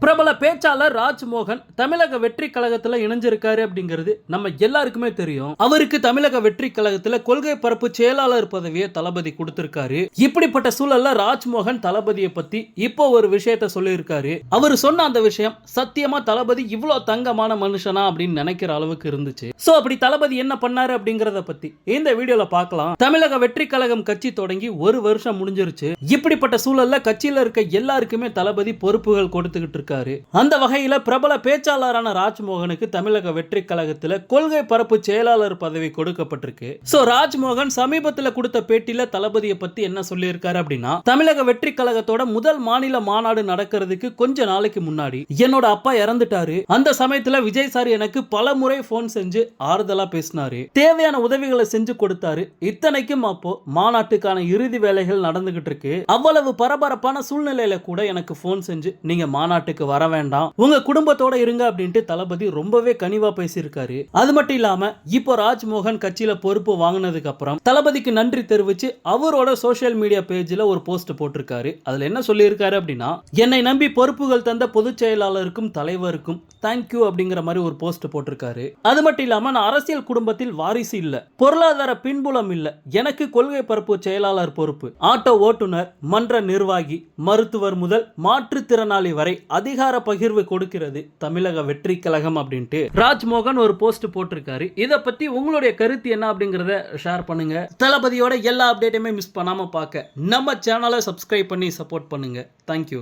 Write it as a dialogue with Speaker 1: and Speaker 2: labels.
Speaker 1: про பிரபல பேச்சாளர் ராஜ்மோகன் தமிழக வெற்றி கழகத்துல இணைஞ்சிருக்காரு அப்படிங்கிறது நம்ம எல்லாருக்குமே தெரியும். அவருக்கு தமிழக வெற்றி கழகத்துல கொள்கை பரப்பு செயலாளர் பதவியை தளபதி கொடுத்திருக்காரு. இப்படிப்பட்ட சூழல்ல ராஜ்மோகன் தளபதியை பத்தி இப்போ ஒரு விஷயத்த சொல்லியிருக்காரு. அவர் சொன்ன அந்த விஷயம் சத்தியமா தளபதி இவ்வளவு தங்கமான மனுஷனா அப்படின்னு நினைக்கிற அளவுக்கு இருந்துச்சு. சோ அப்படி தளபதி என்ன பண்ணாரு அப்படிங்கறத பத்தி இந்த வீடியோல பார்க்கலாம். தமிழக வெற்றி கழகம் கட்சி தொடங்கி ஒரு வருஷம் முடிஞ்சிருச்சு. இப்படிப்பட்ட சூழல்ல கட்சியில இருக்க எல்லாருக்குமே தளபதி பொறுப்புகள் கொடுத்துக்கிட்டு இருக்காரு. அந்த வகையில பிரபல பேச்சாளரான ராஜ்மோகனுக்கு தமிழக வெற்றி கழகத்துல கொள்கை பரப்பு செயலாளர் பதவி கொடுக்கப்பட்டிருக்கு. சோ ராஜ்மோகன் சமீபத்துல கொடுத்த பேட்டியில தளபதியை பத்தி என்ன சொல்லியிருக்காரு அப்படின்னா தமிழக வெற்றி கழகத்தோட முதல் மாநில மாநாடு நடக்கிறதுக்கு கொஞ்ச நாளைக்கு முன்னாடி என்னோட அப்பா இறந்துட்டாரு. அந்த சமயத்துல விஜய் சார் எனக்கு பல முறை போன் செஞ்சு ஆறுதலா பேசினாரு. தேவையான உதவிகளை செஞ்சு கொடுத்தாரு. இத்தனைக்கும் அப்போ மாநாட்டுக்கான இறுதி வேலைகள் நடந்துகிட்டு இருக்கு. அவ்வளவு பரபரப்பான சூழ்நிலையில கூட எனக்கு போன் செஞ்சு நீங்க மாநாட்டுக்கு வர வேண்டாம் உங்க குடும்பத்தோட இருங்க அப்படின்ட்டு தளபதி ரொம்பவே கனிவா பேசியிருக்காரு. அது மட்டும் இல்லாம இப்போ ராஜ்மோகன் கட்சியில பொறுப்பு வாங்கினதுக்கு அப்புறம் தளபதிக்கு நன்றி தெரிவிச்சு அவரோட சோசியல் மீடியா பேஜ்ல ஒரு போஸ்ட் போட்டிருக்காரு. அதுல என்ன சொல்லியிருக்காரு அப்படின்னா என்னை நம்பி பொறுப்புகள் தந்த பொதுச் செயலாளருக்கும் தலைவருக்கும் தேங்க்யூ அப்படிங்கிற மாதிரி ஒரு போஸ்ட் போட்டிருக்காரு. அது மட்டும் இல்லாம நான் அரசியல் குடும்பத்தில் வாரிசு இல்ல பொருளாதார பின்புலம் இல்ல எனக்கு கொள்கை பரப்பு செயலாளர் பொறுப்பு. ஆட்டோ ஓட்டுநர் மன்ற நிர்வாகி மருத்துவர் முதல் மாற்றுத்திறனாளி வரை அதிக அதிகார பகிர்வு கொடுக்கிறது தமிழக வெற்றி கழகம் அப்படின்ட்டு. ராஜ்மோகன் ஒரு போஸ்ட் போட்டிருக்காரு. இதை பத்தி உங்களுடைய கருத்து என்ன அப்படிங்கறத ஷேர் பண்ணுங்க. தளபதியோட எல்லா அப்டேட்டுமே மிஸ் பண்ணாம பார்க்க. நம்ம சேனலை சப்ஸ்கிரைப் பண்ணி சப்போர்ட் பண்ணுங்க. தேங்க்யூ